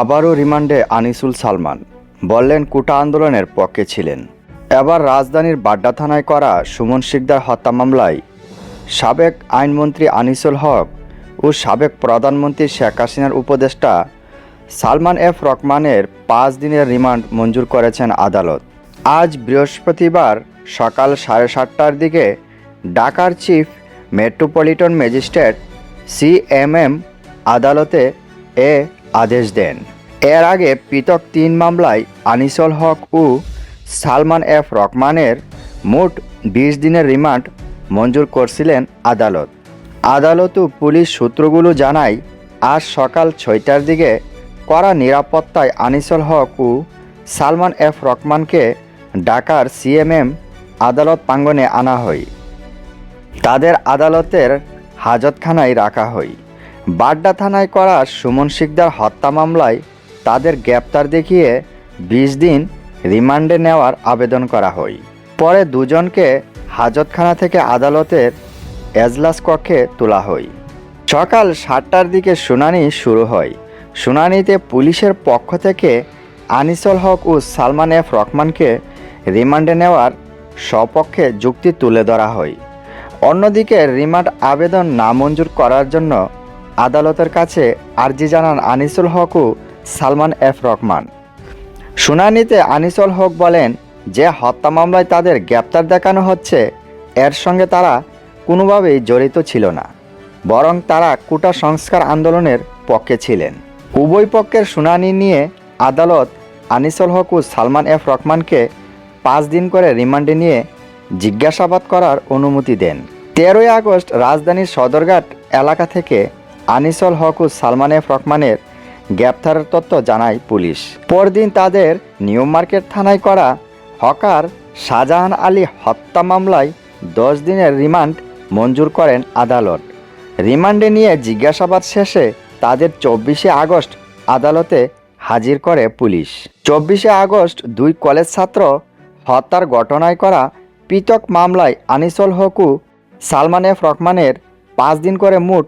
আবারও রিমান্ডে আনিসুল সালমান। বললেন, কোটা আন্দোলনের পক্ষে ছিলেন। এবার রাজধানীর বাড্ডা থানায় করা সুমন শিকদার হত্যা মামলায় সাবেক আইনমন্ত্রী আনিসুল হক ও সাবেক প্রধানমন্ত্রী শেখ হাসিনার উপদেষ্টা সালমান এফ রকমানের পাঁচ দিনের রিমান্ড মঞ্জুর করেছেন আদালত। আজ বৃহস্পতিবার সকাল সাড়ে সাতটার দিকে ঢাকার চিফ মেট্রোপলিটন ম্যাজিস্ট্রেট সিএমএম আদালতে এ আদেশ দেন। এর আগে পৃথক তিন মামলায় আনিসুল হক ও সালমান এফ রহমানের মোট বিশ দিনের রিমান্ড মঞ্জুর করছিলেন আদালত। আদালত ও পুলিশ সূত্রগুলো জানায়, আজ সকাল ছয়টার দিকে করা নিরাপত্তায় আনিসুল হক ও সালমান এফ রহমানকে ঢাকার সিএমএম আদালত প্রাঙ্গনে আনা হয়। তাদের আদালতের হাজতখানায় রাখা হয়। বাড্ডা থানায় করা সুমন শিকদার হত্যা মামলায় তাদের গ্রেপ্তার দেখিয়ে বিশ দিন রিমান্ডে নেওয়ার আবেদন করা হয়। পরে দুজনকে হাজতখানা থেকে আদালতের এজলাস কক্ষে তোলা হয়। সকাল সাতটার দিকে শুনানি শুরু হয়। শুনানিতে পুলিশের পক্ষ থেকে আনিসুল হক ও সালমান এফ রহমানকে রিমান্ডে নেওয়ার স্বপক্ষে যুক্তি তুলে ধরা হয়। অন্যদিকে রিমান্ড আবেদন নামঞ্জুর করার জন্য আদালতের কাছে আর্জি জানান আনিসুল হক ও সালমান এফ রহমান। শুনানিতে আনিসুল হক বলেন, যে হত্যা মামলায় তাদের গ্রেপ্তার দেখানো হচ্ছে, এর সঙ্গে তারা কোনোভাবেই জড়িত ছিল না, বরং তারা কোটা সংস্কার আন্দোলনের পক্ষে ছিলেন। উভয় পক্ষের শুনানি নিয়ে আদালত আনিসুল হক ও সালমান এফ রহমানকে পাঁচ দিন করে রিমান্ডে নিয়ে জিজ্ঞাসাবাদ করার অনুমতি দেন। তেরোই আগস্ট রাজধানীর সদরঘাট এলাকা থেকে আনিসুল হক ও সালমান এফ রহমানের গ্রেপ্তারের তথ্য জানায় পুলিশ। পরদিন তাদের নিউ মার্কেট থানায় করা হকার শাহজাহান আলী হত্যা মামলায় দশ দিনের রিমান্ড মঞ্জুর করেন আদালত। রিমান্ডে নিয়ে জিজ্ঞাসাবাদ শেষে তাদের চব্বিশে আগস্ট আদালতে হাজির করে পুলিশ। চব্বিশে আগস্ট দুই কলেজ ছাত্র হত্যার ঘটনায় করা পৃথক মামলায় আনিসল হকু সালমান এফ রহমানের পাঁচ দিন করে মোট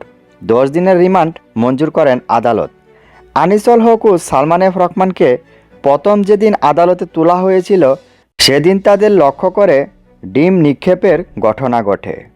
দশ দিনের রিমান্ড মঞ্জুর করেন আদালত। আনিসুল ও সালমান এফ রহমানকে প্রথম যেদিন আদালতে তোলা হয়েছিল, সেদিন তাদের লক্ষ্য করে ডিম নিক্ষেপের ঘটনা ঘটে।